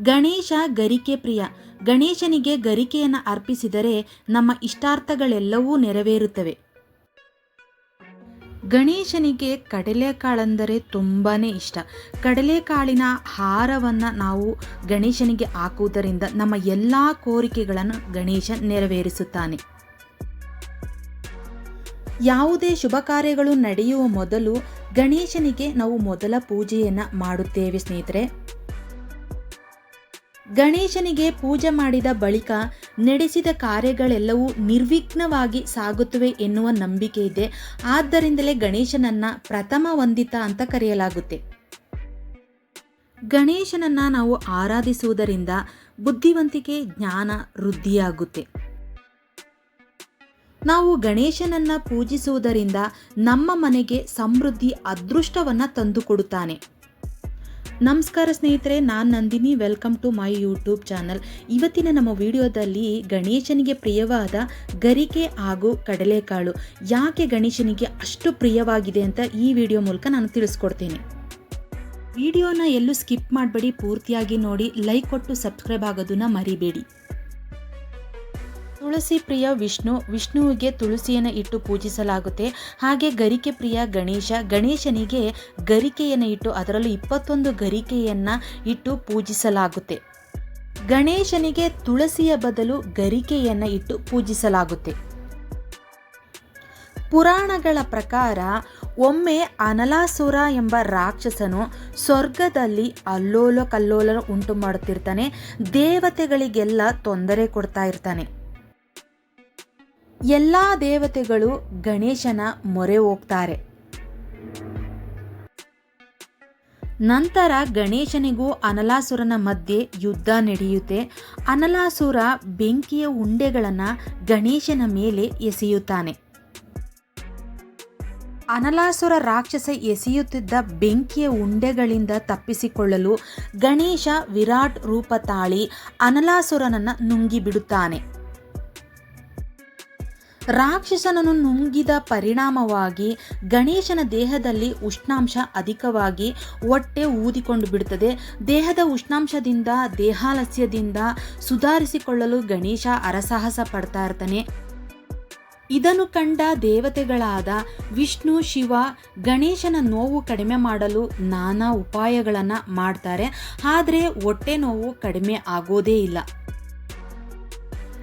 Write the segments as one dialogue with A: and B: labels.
A: ಗಣೇಶ ಗರಿಕೆ ಪ್ರಿಯ. ಗಣೇಶನಿಗೆ ಗರಿಕೆಯನ್ನು ಅರ್ಪಿಸಿದರೆ ನಮ್ಮ ಇಷ್ಟಾರ್ಥಗಳೆಲ್ಲವೂ ನೆರವೇರುತ್ತವೆ. ಗಣೇಶನಿಗೆ ಕಡಲೆಕಾಳೆಂದರೆ ತುಂಬಾ ಇಷ್ಟ. ಕಡಲೆಕಾಳಿನ ಹಾರವನ್ನು ನಾವು ಗಣೇಶನಿಗೆ ಹಾಕುವುದರಿಂದ ನಮ್ಮ ಎಲ್ಲ ಕೋರಿಕೆಗಳನ್ನು ಗಣೇಶ ನೆರವೇರಿಸುತ್ತಾನೆ. ಯಾವುದೇ ಶುಭ ಕಾರ್ಯಗಳು ನಡೆಯುವ ಮೊದಲು ಗಣೇಶನಿಗೆ ನಾವು ಮೊದಲ ಪೂಜೆಯನ್ನು ಮಾಡುತ್ತೇವೆ ಸ್ನೇಹಿತರೆ. ಗಣೇಶನಿಗೆ ಪೂಜೆ ಮಾಡಿದ ಬಳಿಕ ನಡೆಸಿದ ಕಾರ್ಯಗಳೆಲ್ಲವೂ ನಿರ್ವಿಘ್ನವಾಗಿ ಸಾಗುತ್ತವೆ ಎನ್ನುವ ನಂಬಿಕೆ ಇದೆ. ಆದ್ದರಿಂದಲೇ ಗಣೇಶನನ್ನ ಪ್ರಥಮ ವಂದಿತ ಅಂತ ಕರೆಯಲಾಗುತ್ತೆ. ಗಣೇಶನನ್ನ ನಾವು ಆರಾಧಿಸುವುದರಿಂದ ಬುದ್ಧಿವಂತಿಕೆ, ಜ್ಞಾನ ವೃದ್ಧಿಯಾಗುತ್ತೆ. ನಾವು ಗಣೇಶನನ್ನ ಪೂಜಿಸುವುದರಿಂದ ನಮ್ಮ ಮನೆಗೆ ಸಮೃದ್ಧಿ, ಅದೃಷ್ಟವನ್ನ ತಂದುಕೊಡುತ್ತಾನೆ. ನಮಸ್ಕಾರ ಸ್ನೇಹಿತರೆ, ನಾನು Nandini. Welcome to my YouTube channel ಇವತ್ತಿನ ನಮ್ಮ ವಿಡಿಯೋದಲ್ಲಿ ಗಣೇಶನಿಗೆ ಪ್ರಿಯವಾದ ಗರಿಕೆ ಹಾಗೂ ಕಡಲೆಕಾಳು. ಯಾಕೆ ಗಣೇಶನಿಗೆ ಅಷ್ಟು ಪ್ರಿಯವಾಗಿದೆ ಅಂತ ಈ ವಿಡಿಯೋ ಮೂಲಕ ನಾನು ತಿಳಿಸ್ಕೊಡ್ತೇನೆ. ವಿಡಿಯೋನ ಎಲ್ಲೂ ಸ್ಕಿಪ್ ಮಾಡಬೇಡಿ, ಪೂರ್ತಿಯಾಗಿ ನೋಡಿ. ಲೈಕ್ ಕೊಟ್ಟು ಸಬ್ಸ್ಕ್ರೈಬ್ ಆಗೋದನ್ನ ಮರಿಬೇಡಿ. ತುಳಸಿ ಪ್ರಿಯ ವಿಷ್ಣು, ವಿಷ್ಣುವಿಗೆ ತುಳಸಿಯನ್ನು ಇಟ್ಟು ಪೂಜಿಸಲಾಗುತ್ತೆ. ಹಾಗೆ ಗರಿಕೆ ಪ್ರಿಯ ಗಣೇಶ, ಗಣೇಶನಿಗೆ ಗರಿಕೆಯನ್ನು ಇಟ್ಟು ಅದರಲ್ಲೂ ಇಪ್ಪತ್ತೊಂದು ಗರಿಕೆಯನ್ನು ಇಟ್ಟು ಪೂಜಿಸಲಾಗುತ್ತೆ. ಗಣೇಶನಿಗೆ ತುಳಸಿಯ ಬದಲು ಗರಿಕೆಯನ್ನು ಇಟ್ಟು ಪೂಜಿಸಲಾಗುತ್ತೆ. ಪುರಾಣಗಳ ಪ್ರಕಾರ ಒಮ್ಮೆ ಅನಲಾಸುರ ಎಂಬ ರಾಕ್ಷಸನು ಸ್ವರ್ಗದಲ್ಲಿ ಅಲ್ಲೋಲ ಕಲ್ಲೋಲ ಉಂಟು ಮಾಡುತ್ತಿರ್ತಾನೆ. ದೇವತೆಗಳಿಗೆಲ್ಲ ತೊಂದರೆ ಕೊಡ್ತಾ ಇರ್ತಾನೆ. ಎಲ್ಲ ದೇವತೆಗಳು ಗಣೇಶನ ಮೊರೆ ಹೋಗ್ತಾರೆ. ನಂತರ ಗಣೇಶನಿಗೂ ಅನಲಾಸುರನ ಮಧ್ಯೆ ಯುದ್ಧ ನಡೆಯುತ್ತೆ. ಅನಲಾಸುರ ಬೆಂಕಿಯ ಉಂಡೆಗಳನ್ನು ಗಣೇಶನ ಮೇಲೆ ಎಸೆಯುತ್ತಾನೆ. ಅನಲಾಸುರ ರಾಕ್ಷಸ ಎಸೆಯುತ್ತಿದ್ದ ಬೆಂಕಿಯ ಉಂಡೆಗಳಿಂದ ತಪ್ಪಿಸಿಕೊಳ್ಳಲು ಗಣೇಶ ವಿರಾಟ್ ರೂಪ ತಾಳಿ ಅನಲಾಸುರನನ್ನು ನುಂಗಿಬಿಡುತ್ತಾನೆ. ರಾಕ್ಷಸನನ್ನು ನುಂಗಿದ ಪರಿಣಾಮವಾಗಿ ಗಣೇಶನ ದೇಹದಲ್ಲಿ ಉಷ್ಣಾಂಶ ಅಧಿಕವಾಗಿ ಹೊಟ್ಟೆ ಊದಿಕೊಂಡು ಬಿಡುತ್ತದೆ. ದೇಹದ ಉಷ್ಣಾಂಶದಿಂದ, ದೇಹಾಲಸ್ಯದಿಂದ ಸುಧಾರಿಸಿಕೊಳ್ಳಲು ಗಣೇಶ ಅರಸಾಹಸ ಪಡ್ತಾ ಇರ್ತಾನೆ. ಇದನ್ನು ಕಂಡ ದೇವತೆಗಳಾದ ವಿಷ್ಣು, ಶಿವ ಗಣೇಶನ ನೋವು ಕಡಿಮೆ ಮಾಡಲು ನಾನಾ ಉಪಾಯಗಳನ್ನು ಮಾಡ್ತಾರೆ. ಆದರೆ ಹೊಟ್ಟೆ ನೋವು ಕಡಿಮೆ ಆಗೋದೇ ಇಲ್ಲ.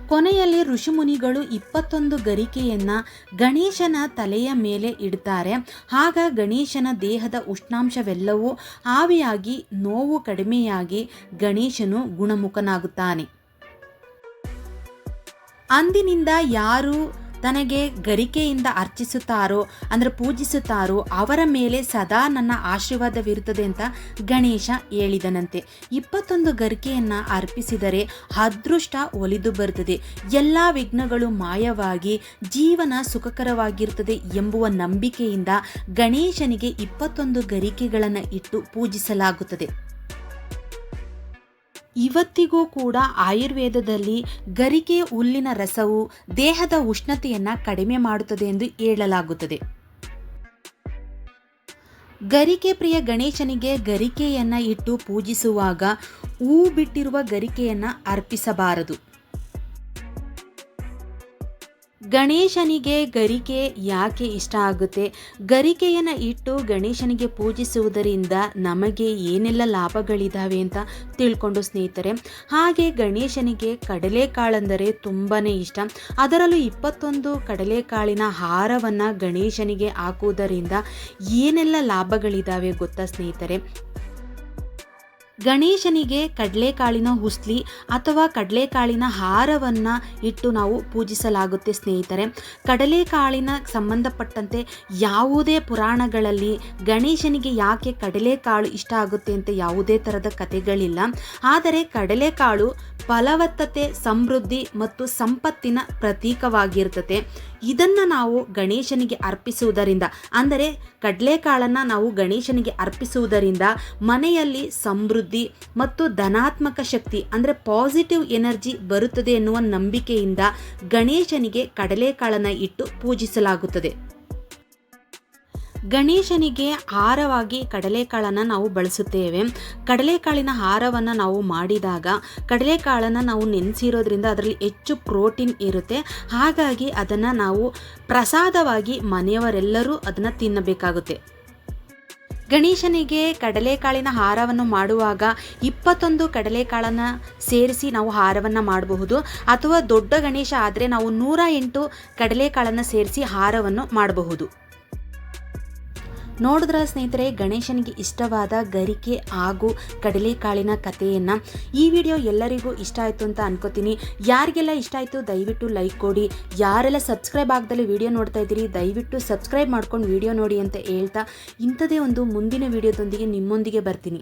A: ಕೊನೆಯಲ್ಲಿ ಋಷಿಮುನಿಗಳು ಇಪ್ಪತ್ತೊಂದು ಗರಿಕೆಯನ್ನ ಗಣೇಶನ ತಲೆಯ ಮೇಲೆ ಇಡ್ತಾರೆ. ಆಗ ಗಣೇಶನ ದೇಹದ ಉಷ್ಣಾಂಶವೆಲ್ಲವೂ ಆವಿಯಾಗಿ, ನೋವು ಕಡಿಮೆಯಾಗಿ ಗಣೇಶನು ಗುಣಮುಖನಾಗುತ್ತಾನೆ. ಅಂದಿನಿಂದ ಯಾರು ತನಗೆ ಗರಿಕೆಯಿಂದ ಅರ್ಚಿಸುತ್ತಾರೋ, ಅಂದರೆ ಪೂಜಿಸುತ್ತಾರೋ, ಅವರ ಮೇಲೆ ಸದಾ ನನ್ನ ಆಶೀರ್ವಾದವಿರುತ್ತದೆ ಅಂತ ಗಣೇಶ ಹೇಳಿದನಂತೆ. ಇಪ್ಪತ್ತೊಂದು ಗರಿಕೆಯನ್ನು ಅರ್ಪಿಸಿದರೆ ಅದೃಷ್ಟ ಒಲಿದು ಬರುತ್ತದೆ. ಎಲ್ಲ ವಿಘ್ನಗಳು ಮಾಯವಾಗಿ ಜೀವನ ಸುಖಕರವಾಗಿರುತ್ತದೆ ಎಂಬುವ ನಂಬಿಕೆಯಿಂದ ಗಣೇಶನಿಗೆ ಇಪ್ಪತ್ತೊಂದು ಗರಿಕೆಗಳನ್ನು ಇಟ್ಟು ಪೂಜಿಸಲಾಗುತ್ತದೆ. ಇವತ್ತಿಗೂ ಕೂಡ ಆಯುರ್ವೇದದಲ್ಲಿ ಗರಿಕೆ ಹುಲ್ಲಿನ ರಸವು ದೇಹದ ಉಷ್ಣತೆಯನ್ನು ಕಡಿಮೆ ಮಾಡುತ್ತದೆ ಎಂದು ಹೇಳಲಾಗುತ್ತದೆ. ಗರಿಕೆ ಪ್ರಿಯ ಗಣೇಶನಿಗೆ ಗರಿಕೆಯನ್ನು ಇಟ್ಟು ಪೂಜಿಸುವಾಗ ಹೂ ಬಿಟ್ಟಿರುವ ಗರಿಕೆಯನ್ನು ಅರ್ಪಿಸಬಾರದು. ಗಣೇಶನಿಗೆ ಗರಿಕೆ ಯಾಕೆ ಇಷ್ಟ ಆಗುತ್ತೆ? ಗರಿಕೆಯನ್ನು ಇಟ್ಟು ಗಣೇಶನಿಗೆ ಪೂಜಿಸುವುದರಿಂದ ನಮಗೆ ಏನೆಲ್ಲ ಲಾಭಗಳಿದ್ದಾವೆ ಅಂತ ತಿಳ್ಕೊಂಡು ಸ್ನೇಹಿತರೆ, ಹಾಗೆ ಗಣೇಶನಿಗೆ ಕಡಲೆಕಾಳೆಂದರೆ ತುಂಬಾ ಇಷ್ಟ. ಅದರಲ್ಲೂ ಇಪ್ಪತ್ತೊಂದು ಕಡಲೆಕಾಳಿನ ಹಾರವನ್ನು ಗಣೇಶನಿಗೆ ಹಾಕುವುದರಿಂದ ಏನೆಲ್ಲ ಲಾಭಗಳಿದ್ದಾವೆ ಗೊತ್ತಾ ಸ್ನೇಹಿತರೆ? ಗಣೇಶನಿಗೆ ಕಡಲೆಕಾಳಿನ ಹುಸ್ಲಿ ಅಥವಾ ಕಡಲೆಕಾಳಿನ ಹಾರವನ್ನು ಇಟ್ಟು ನಾವು ಪೂಜಿಸಲಾಗುತ್ತೆ ಸ್ನೇಹಿತರೆ. ಕಡಲೆಕಾಳಿನ ಸಂಬಂಧಪಟ್ಟಂತೆ ಯಾವುದೇ ಪುರಾಣಗಳಲ್ಲಿ ಗಣೇಶನಿಗೆ ಯಾಕೆ ಕಡಲೆಕಾಳು ಇಷ್ಟ ಆಗುತ್ತೆ ಅಂತ ಯಾವುದೇ ಥರದ ಕಥೆಗಳಿಲ್ಲ. ಆದರೆ ಕಡಲೆಕಾಳು ಫಲವತ್ತತೆ, ಸಮೃದ್ಧಿ ಮತ್ತು ಸಂಪತ್ತಿನ ಪ್ರತೀಕವಾಗಿರ್ತದೆ ಇದನ್ನು ನಾವು ಗಣೇಶನಿಗೆ ಅರ್ಪಿಸುವುದರಿಂದ, ಅಂದರೆ ಕಡಲೆಕಾಳನ್ನು ನಾವು ಗಣೇಶನಿಗೆ ಅರ್ಪಿಸುವುದರಿಂದ ಮನೆಯಲ್ಲಿ ಸಮೃದ್ಧಿ ಮತ್ತು ಧನಾತ್ಮಕ ಶಕ್ತಿ, ಅಂದರೆ ಪಾಸಿಟಿವ್ ಎನರ್ಜಿ ಬರುತ್ತದೆ ಎನ್ನುವ ನಂಬಿಕೆಯಿಂದ ಗಣೇಶನಿಗೆ ಕಡಲೆಕಾಳನ್ನು ಇಟ್ಟು ಪೂಜಿಸಲಾಗುತ್ತದೆ.
B: ಗಣೇಶನಿಗೆ ಹಾರವಾಗಿ ಕಡಲೆಕಾಳನ್ನು ನಾವು ಬಳಸುತ್ತೇವೆ. ಕಡಲೆಕಾಳಿನ ಹಾರವನ್ನು ನಾವು ಮಾಡಿದಾಗ, ಕಡಲೆಕಾಳನ್ನು ನಾವು ನೆನೆಸಿರೋದ್ರಿಂದ ಅದರಲ್ಲಿ ಹೆಚ್ಚು ಪ್ರೋಟೀನ್ ಇರುತ್ತೆ. ಹಾಗಾಗಿ ಅದನ್ನು ನಾವು ಪ್ರಸಾದವಾಗಿ ಮನೆಯವರೆಲ್ಲರೂ ಅದನ್ನು ತಿನ್ನಬೇಕಾಗುತ್ತೆ. ಗಣೇಶನಿಗೆ ಕಡಲೆಕಾಳಿನ ಹಾರವನ್ನು ಮಾಡುವಾಗ ಇಪ್ಪತ್ತೊಂದು ಕಡಲೆಕಾಳನ್ನು ಸೇರಿಸಿ ನಾವು ಹಾರವನ್ನು ಮಾಡಬಹುದು. ಅಥವಾ ದೊಡ್ಡ ಗಣೇಶ ಆದರೆ ನಾವು ನೂರ ಎಂಟು ಕಡಲೆಕಾಳನ್ನು ಸೇರಿಸಿ ಹಾರವನ್ನು ಮಾಡಬಹುದು. ನೋಡಿದ್ರ ಸ್ನೇಹಿತರೆ, ಗಣೇಶನಿಗೆ ಇಷ್ಟವಾದ ಗರಿಕೆ ಹಾಗೂ ಕಡಲೆಕಾಳಿನ ಕಥೆಯನ್ನು ಈ ವಿಡಿಯೋ ಎಲ್ಲರಿಗೂ ಇಷ್ಟ ಆಯಿತು ಅಂತ ಅನ್ಕೋತೀನಿ. ಯಾರಿಗೆಲ್ಲ ಇಷ್ಟ ಆಯಿತು, ದಯವಿಟ್ಟು ಲೈಕ್ ಕೊಡಿ. ಯಾರೆಲ್ಲ ಸಬ್ಸ್ಕ್ರೈಬ್ ಆಗದಲ್ಲಿ ವಿಡಿಯೋ ನೋಡ್ತಾ ಇದ್ದೀರಿ, ದಯವಿಟ್ಟು ಸಬ್ಸ್ಕ್ರೈಬ್ ಮಾಡ್ಕೊಂಡು ವಿಡಿಯೋ ನೋಡಿ ಅಂತ ಹೇಳ್ತಾ ಇಂಥದೇ ಒಂದು ಮುಂದಿನ ವಿಡಿಯೋದೊಂದಿಗೆ ನಿಮ್ಮೊಂದಿಗೆ ಬರ್ತೀನಿ.